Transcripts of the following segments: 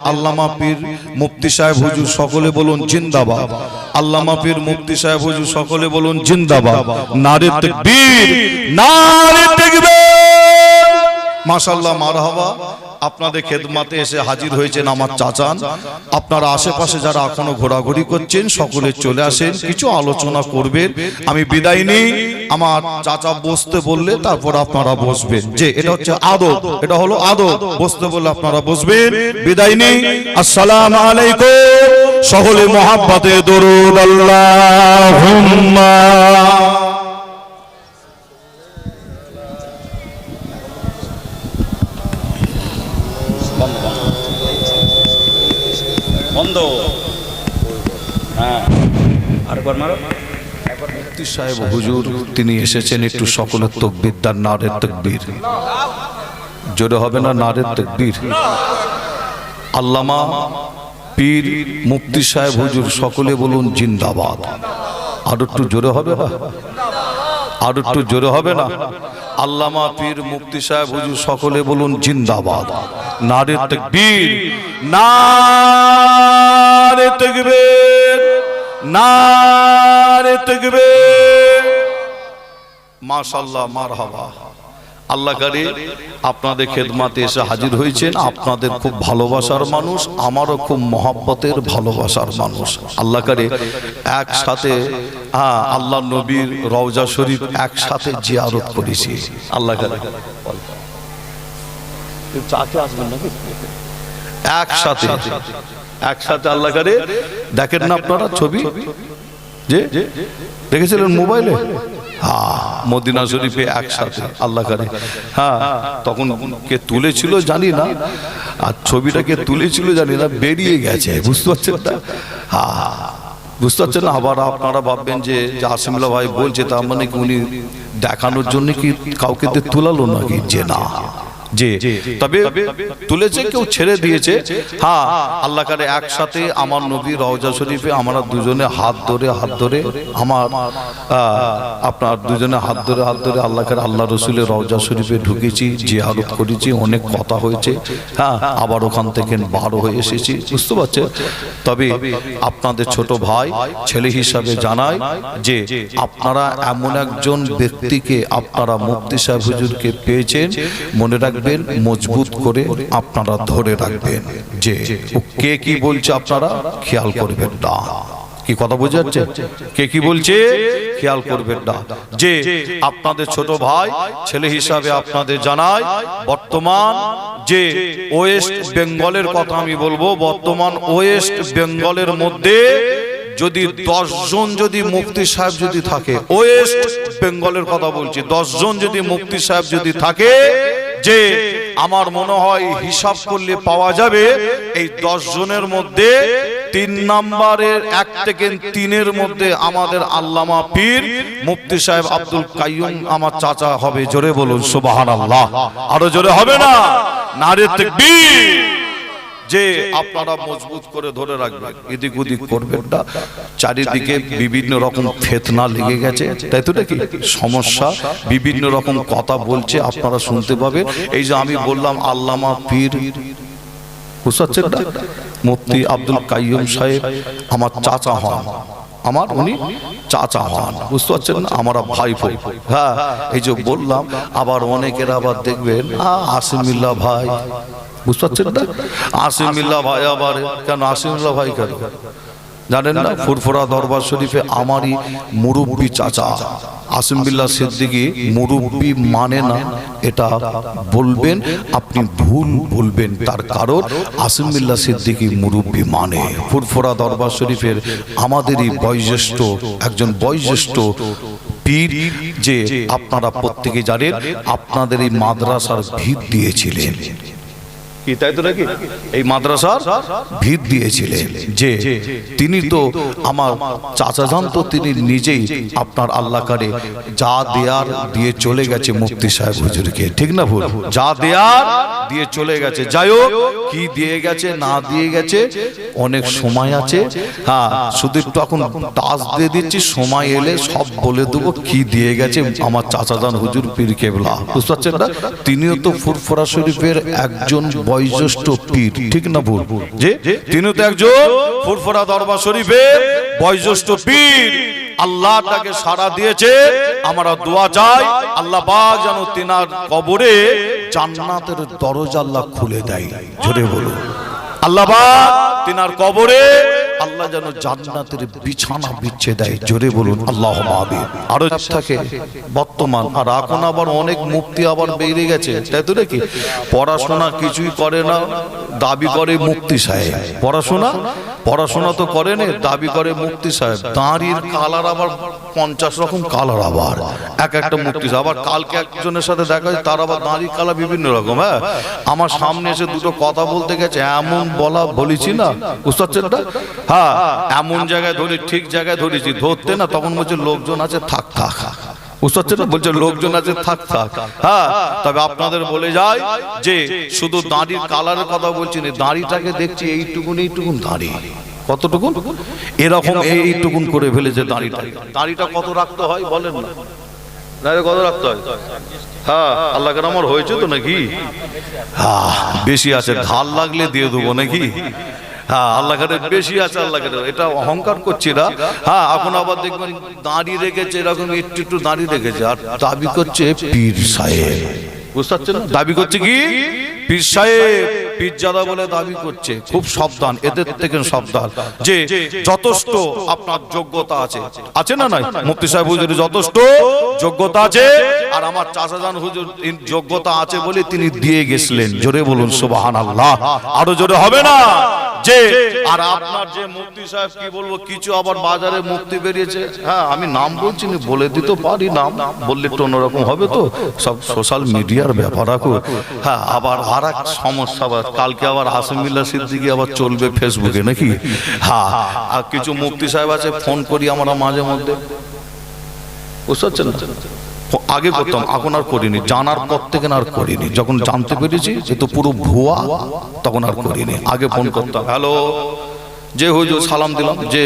আল্লামা পীর মুফতি সাহেব হুজুর সকলে বলুন জিন্দাবাদ। আল্লামা পীর মুফতি সাহেব হুজুর সকলে বলুন জিন্দাবাদ। নারে তাকবীর নারে তাকবীর। মাশাআল্লাহ, মারহাবা। আপনাদের খেদমাতে এসে হাজির হয়েছেন আমার চাচান। আপনারা আশেপাশে যারা এখনও ঘোরাঘুরি করছেন সকলে চলে আসেন কিছু আলোচনা করবেন। আমি বিদায় নেই। আমার চাচা বসতে বললে তারপর আপনারা বসবেন। যে এটা হচ্ছে আদব। এটা হলো আদব। বসতে বললে আপনারা বসবেন। বিদায় নেই। আসসালামু আলাইকুম। সকলে মোহাব্বতে দরুদ আল্লাহুম্মা বন্ধ। হ্যাঁ। আরেকবার সাহেব, হুজুর, তিনি এসেছেন একটু সকলের তকবির তার নারের তকবির। জোরে হবে না নারের তকবির? আল্লামা পীর মুফতি সাহেব, হুজুর, সকলে বলুন জিন্দাবাদ। আর একটু জোরে হবে না? আর একটু জোরে হবে না? আল্লামা পীর মুক্তি সাহেব হুজুর সকলে বলুন জিন্দাবাদ। নারী তকবীর। নারে তকবীর। নারে তকবীর। মাশাআল্লাহ মারহাবা। আল্লাহ কারে আপনাদের খেদমাতে এসে হাজির হয়েছেন আপনাদের খুব ভালোবাসার মানুষ আমারও খুব মহাব্বতের ভালোবাসার মানুষ। আল্লাহ কারে একসাথে হ্যাঁ আল্লাহ নবীর রওজা শরীফ একসাথে জিয়ারত করেছি। আল্লাহ কারে। চাকে আসবেন নাকি? একসাথে একসাথে আল্লাহ কারে দেখেন না আপনারা ছবি? যে দেখেছিলেন মোবাইলে? মদিনা শরীফে একসাথে, আল্লাহ করে। হ্যাঁ তখন কে তুলেছিল জানি না, আর ছবিটাকে তুলেছিল জানি না, বেরিয়ে গেছে, বুঝতে পারছেন হ্যাঁ বুঝতে পারছেন না? আবার আপনারা ভাববেন যে আসিমুল্লাহ ভাই বলছে, তার মানে উনি দেখানোর জন্য কি কাউকে তুলালো নাকি? যে না। যে তবে তুলেছে কেউ ছেড়ে দিয়েছে। হ্যাঁ আল্লাহ কারে একসাথে আমার নবী রওজা শরীফে আমরা দুজনে হাত ধরে হাত ধরে আমার আপনার দুজনে হাত ধরে হাত ধরে আল্লাহ কারে আল্লাহ রসুলের রওজা শরীফে ঢুকেছি জিয়ারত করেছি অনেক কথা হয়েছে। হ্যাঁ আবার ওখান থেকে বারো হয়ে এসেছি। বুঝতে পারছেন? তবে আপনাদের ছোট ভাই ছেলে হিসাবে জানাই যে আপনারা এমন একজন ব্যক্তিকে আপনারা মুফতি সাহেব হুজুরকে পেয়েছেন মনে রাখবেন মজবুত করে আপনারা ধরে রাখবেন। যে কে কি বলছে আপনারা? খেয়াল করবেন না। কি কথা বোঝা যাচ্ছে? কে কি বলছে? খেয়াল করবেন না। যে, আপনাদের ছোট ভাই ছেলে হিসাবে আপনাদের জানাই, বর্তমান যে ওয়েস্ট বেঙ্গলের কথা আমি বলব, বর্তমান ওয়েস্ট বেঙ্গলের মধ্যে যদি জন যদি মুফতি সাহেব যদি থাকে, ওয়েস্ট বেঙ্গলের কথা বলছি জন যদি মুফতি সাহেব যদি থাকে যে আমার মনে হয় হিসাব করলে পাওয়া যাবে, এই দশ জনের মধ্যে তিন নাম্বারের এক থেকে তিনের মধ্যে আমাদের আল্লামা পীর মুফতি সাহেব আব্দুল কাইম আমার চাচা হবে। জোরে বলুন সুবাহান আল্লাহ আরও জোরে হবে না? নারী তাকবীর। যে আপনারা মজবুত করে ধরে রাখবেন, এদিক ওদিক করবেন না। চারিদিকে বিভিন্ন রকম ফেতনা লেগে গেছে, তাই তো নাকি? সমস্যা, বিভিন্ন রকম কথা বলছে, আপনারা শুনতে পাবেন। এই যে আমি বললাম, আল্লামা পীর বুঝতে মুফতি আব্দুল কাইয়ুম সাহেব, আমার চাচা হন। আমার উনি চাচা হন। বুঝতে পারছেন আমার ভাই হ্যাঁ এই যে বললাম, আবার অনেকের আবার দেখবেন আসিমিল্লা ভাই। বুঝতে পারছেন না? আসিমুল্লাহ ভাই আবার, কেন আসিমুল্লাহ ভাই কেন? জানেন না? ফুরফুরা দরবার শরীফে আমারই মুরব্বী চাচা। আসিম বিল্লাহ সিদ্দিকি মুরব্বী মানে না এটা বলবেন আপনি ভুল বলবেন তার কারণ আসিম বিল্লাহ সিদ্দিকি মুরব্বী মানে। ফুরফুরা দরবার শরীফের আমাদেরই বয়োজ্যেষ্ঠ একজন বয়োজ্যেষ্ঠ পীর যে আপনারা প্রত্যেকে জানেন আপনাদের এই মাদ্রাসার ভিত দিয়েছিলেন। কি? তাই তো নাকি? এই মাদ্রাসার ভিত দিয়েছিলেন যে তিনি তো আমার চাচা যান তো তিনি নিজেই আপনার আল্লাহ কারে যা দেয়ার দিয়ে চলে গেছে মুফতি সাহেব হুজুরকে। ঠিক না ভুল? যা দেয়ার দিয়ে চলে গেছে। যাই হোক, কি দিয়ে গেছে, না দিয়ে গেছে, অনেক সময় আছে। হ্যাঁ শুধু একটু এখন টাচ দিয়ে দিচ্ছি, সময় এলে সব বলে দেবো কি দিয়ে গেছে আমার চাচা যান হুজুর পীর কেবলা। বুঝতে পারছেন না? তিনিও তো ফুরফুরা শরীফের একজন বয়োজ্যেষ্ঠ পীর ঠিক না ভুল? যে তিনি তো একজন ফুরফুরা দরবার শরীফের বয়োজ্যেষ্ঠ পীর। আল্লাহ তাকে সারা দিয়েছে আমরা দোয়া চাই আল্লাহ বা যেন তিনার কবরে জান্নাতের দরজা আল্লাহ খুলে দেয়। জোরে বলুন। আল্লাহ বা তিনার কবরে আল্লাহ যেন জান্নাতের বিছানা বিচ্ছে দেয়। জোরে বলুন আল্লাহ আরও থাকে, বর্তমান, আর এখন আবার অনেক মুক্তি আবার বেড়ে গেছে। তাই তো নাকি? পড়াশোনা কিছুই করে না, দাবি করে মুক্তি সাহেব। পড়াশোনা? পড়াশোনা তো করে না, দাবি করে মুক্তি সাহেব। দাঁড়ির কালার আবার পঞ্চাশ রকম কালার আবার। এক একটা মুক্তি আবার কালকে একজনের সাথে দেখা যায় তার আবার দাঁড়ির কালার বিভিন্ন রকম হ্যাঁ? আমার সামনে এসে দুটো কথা বলতে গেছে, এমন বলা বলেছি না। বুঝতে পারছেন? হ্যাঁ এমন জায়গায় ধরি ঠিক জায়গায় ধরেছি ধরতে না তখন বলছে লোকজন আছে থাক থাক। বুঝতে পারছেন? না বলছে লোকজন আছে থাক থাক। হ্যাঁ তবে আপনাদের বলে যায় যে শুধু দাঁড়ির কালারের কথা বলছি না দাঁড়িটাকে দেখছি এইটুকুন এইটুকুন দাঁড়ি। কতটুকুন? এরকম এইটুকুন করে ফেলেছে দাঁড়িটা। দাঁড়িটা। কত রাখতে হয় বলেন না। দাঁড়িয়ে কত রাখতে হয়? হ্যাঁ আল্লাহ আমার হয়েছে তো নাকি? হ্যাঁ বেশি আছে ঢাল লাগলে দিয়ে দেবো নাকি? হ্যাঁ আল্লাহ কাদের বেশি আছে আল্লাহ এটা অহংকার করছি না হ্যাঁ এখন আবার দেখবেন দাঁড়িয়ে রেখেছে এরকম একটু একটু দাঁড়িয়ে রেখেছে আর দাবি করছে পীর সাহেব। বুঝতে পারছেন দাবি করছে কি? পীর সাহেব পীরজাদা বলে দাবি করছে। খুব সাবধান এদের থেকে সাবধান। যে যথেষ্ট আপনার যোগ্যতা আছে। আছে না মুফতি সাহেব হুজুর যথেষ্ট যোগ্যতা আছে। আর আমার চাচাজান হুজুর যোগ্যতা আছে বলে তিনি দিয়ে গেছিলেন। জোরে বলুন সুবাহান আল্লাহ আরও জোরে হবে না? যে আর আপনার যে মুফতি সাহেব কি বলব কিছু আবার বাজারে মুক্তি বেরিয়েছে। হ্যাঁ আমি নাম বলছি না বলে দিতে পারি নাম বললে একটু অন্যরকম হবে তো। সব সোশ্যাল মিডিয়ার ব্যাপার হ্যাঁ আবার আর এক সমস্যা আবার কালকে আবার হাসিমুল্লাহ সিদ্দিকি আবার চলবে ফেসবুকে নাকি? হ্যাঁ আর কিছু মুক্তি সাহেব আছে ফোন করি আমরা মাঝে মধ্যে। বুঝতে পারছেন? আগে করতাম এখন আর করিনি জানার পর থেকে আর করিনি। যখন জানতে পেরেছি যে তো পুরো ভুয়া তখন আর করিনি। আগে ফোন করতাম হ্যালো যে হুজুর সালাম দিলাম যে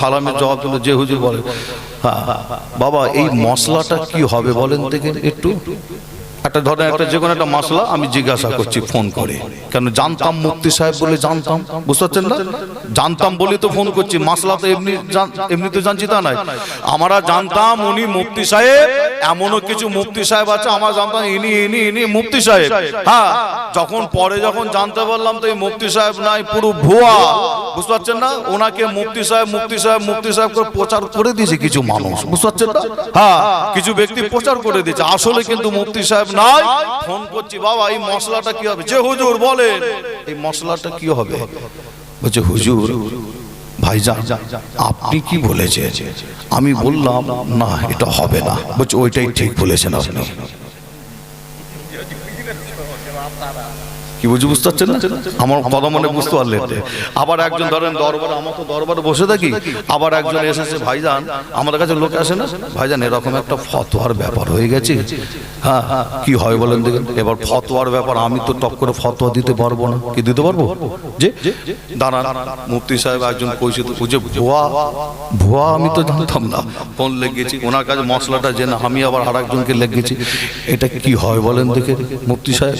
সালামের জবাব দিল যে হুজুর বলে হ্যাঁ বাবা এই মশলাটা কি হবে বলেন দেখেন একটু। একটা ধরেন একটা যে কোনো একটা মশলা আমি জিজ্ঞাসা করছি, ফোন করে। কেন জানতাম মুক্তি সাহেব বলে জানতাম? বুঝতে পারছেন না? জানতাম বলে তো ফোন করছি, মশলা তো এমনি এমনি তো জানছি তা নাই আমরা জানতাম উনি মুফতি সাহেব, এমনও কিছু মুফতি সাহেব আছে, আমরা জানতাম ইনি ইনি ইনি মুফতি সাহেব। হ্যাঁ যখন পরে যখন জানতে পারলাম তো এই মুফতি সাহেব নাই, পুরো ভুয়া। বুঝতে পারছেন না? ওনাকে মুক্তি সাহেব মুক্তি সাহেব মুক্তি সাহেব করে প্রচার করে দিয়েছে কিছু মানুষ। বুঝতে পারছেন না? হ্যাঁ কিছু ব্যক্তি প্রচার করে দিয়েছে। আসলে কিন্তু মুক্তি সাহেব নাই, ফোন করছি, বাবা, এই মশলাটা কি হবে? যে হুজুর বলেন, এই মশলাটা কি হবে? বলছে, হুজুর, ভাইজান, আপনি কি বলেছেন? আমি বললাম, না, এটা হবে না। বলছে, ওইটাই ঠিক বলেছেন আপনি। কি বুঝি বুঝতে পারছেন না? আমার কথা মনে বুঝতে পারলেন। আবার একজন ধরেন দরবারে, আমার তো দরবারে বসে থাকি। আবার একজন এসেছে, ভাইজান, আমাদের কাছে লোক আসে না? ভাইজান, এরকম একটা ফতোয়ার ব্যাপার হয়ে গেছে। হ্যাঁ কি হয় বলেন দেখেন। এবার ফতোয়ার ব্যাপার, আমি তো টপ করে ফতোয়া দিতে পারব না। কি দিতে পারব? যে দাঁড়ান, মুফতি সাহেব একজন কইছে তো, বুঝে, ভুয়া ভুয়া আমি তো জানতাম না। ফোন লেগেছি ওনার কাছে মশলাটা জেনে আমি আবার আর একজনকে লেগেছি এটা কি হয় বলেন দেখে মুফতি সাহেব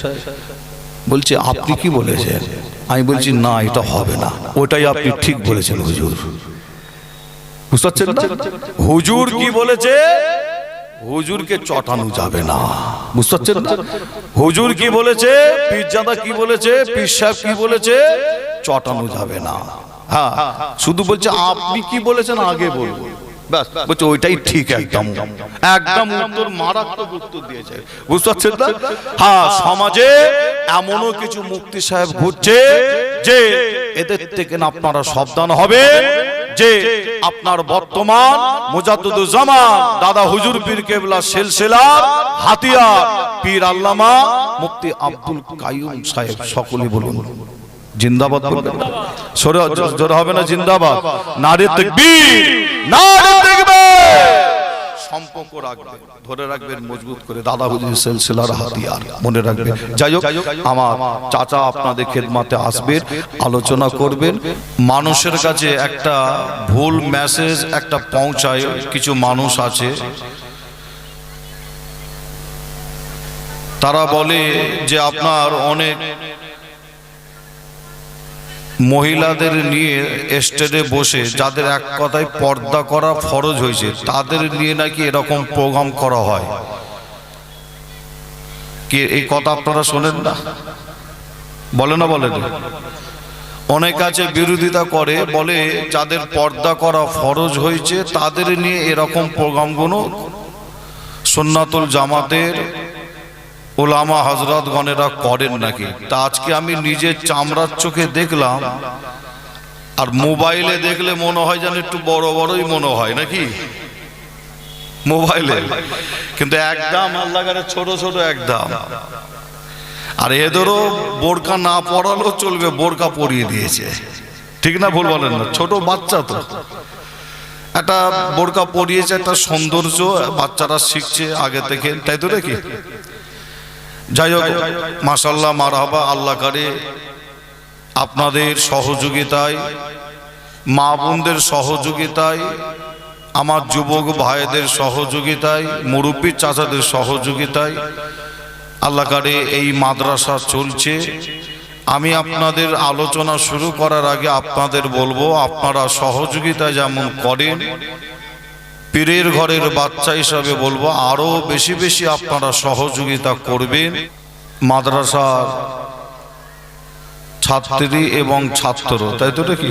বলছে, আপনি কি বলেছেন? আমি বলছি, না, এটা হবে না। ওটাই আপনি ঠিক বলেছেন, হুজুর। বুঝতে হুজুর কি বলেছে? হুজুরকে চটানো যাবে না। বুঝতে পারছেন হুজুর কি বলেছে? পীরজাদা কি বলেছে? পীর সাহেব কি বলেছে? চটানো যাবে না। হ্যাঁ শুধু বলছে, আপনি কি বলেছেন? আগে বলব ব্যাস বলছে ওইটাই ঠিক একদম। একদম। উত্তর মারাত্মক উত্তর দিয়েছে। বুঝতে পারছেন না? হ্যাঁ সমাজে এমনও কিছু মুক্তি সাহেব ঘুরছে যে এদের থেকে আপনারা সাবধান হবেন যে আপনার বর্তমান মুজাদ্দুজ্জামান দাদা হুজুর পীর কেবলা সিলসিলার হাতিয়ার পীর আল্লামা মুফতি আব্দুল কাইয়ুম সাহেব সকলে বলুন। জিন্দাবাদ? সরে জোরে হবে না জিন্দাবাদ। নারে তাকবীর নারে তাকবীর সম্পর্ক রাখবেন ধরে রাখবেন মজবুত করে। দাদা হুজুর সিলসিলার হাতিয়ার মনে রাখবেন। যাই হোক আমার চাচা আপনাদের খেদমাতে আসবেন আলোচনা করবেন। মানুষের কাছে একটা ভুল মেসেজ একটা পৌঁছায় কিছু মানুষ আছে। তারা বলে যে আপনার অনেক মহিলাদের নিয়ে স্টেজে বসে, যাদের এক কথায় পর্দা করা ফরজ হয়েছে, তাদের নিয়ে নাকি এরকম প্রোগ্রাম করা হয়। কি এই কথা আপনারা শোনেন না? বলে না বলেন অনেক আছে বিরোধিতা করে, বলে যাদের পর্দা করা ফরজ হয়েছে, তাদের নিয়ে এরকম প্রোগ্রামগুলো। সুন্নাতুল জামাতের ওলামা হজরতগণেরা করেন নাকি? তা আজকে আমি নিজের চামড়ার চোখে দেখলাম, আর মোবাইলে দেখলে মনে হয় যেন একটু বড় বড়ই মনে হয়, নাকি? মোবাইলে। কিন্তু একদম আল্লাহরে ছোট ছোট একদম। আর এদেরও বোরকা না পড়ালেও চলবে, বোরকা পরিয়ে দিয়েছে। ঠিক না ভুল বলেন না? ছোট বাচ্চা তো। একটা বোরকা পরিয়েছে, একটা সৌন্দর্য, বাচ্চারা শিখছে আগে থেকে, তাই তো নাকি? যাই হোক মাসাল্লাহ মারহাবা আল্লাহ কারে আপনাদের সহযোগিতায়, মা বোনদের সহযোগিতায়, আমার যুবক ভাইদের সহযোগিতায়, মুরব্বী চাচাদের সহযোগিতায় আল্লাহ কারে এই মাদ্রাসা চলছে। আমি আপনাদের আলোচনা শুরু করার আগে আপনাদের বলব, আপনারা সহযোগিতা যেমন করেন পীরের ঘরের বাচ্চা হিসাবে বলব, আরও বেশি বেশি আপনারা সহযোগিতা করবেন। মাদ্রাসার ছাত্রী এবং ছাত্র, তাই তো কি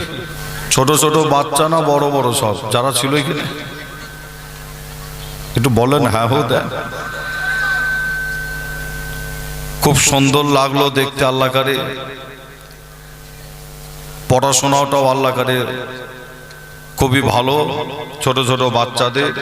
ছোট ছোট বাচ্চা না, বড় বড় সব, যারা ছিল এখানে? একটু বলেন হ্যাঁ হো দেন। খুব সুন্দর লাগল দেখতে আল্লাহকারে পড়াশোনাটাও আল্লাহ খুবই ভালো ছোট ছোট বাচ্চাদের।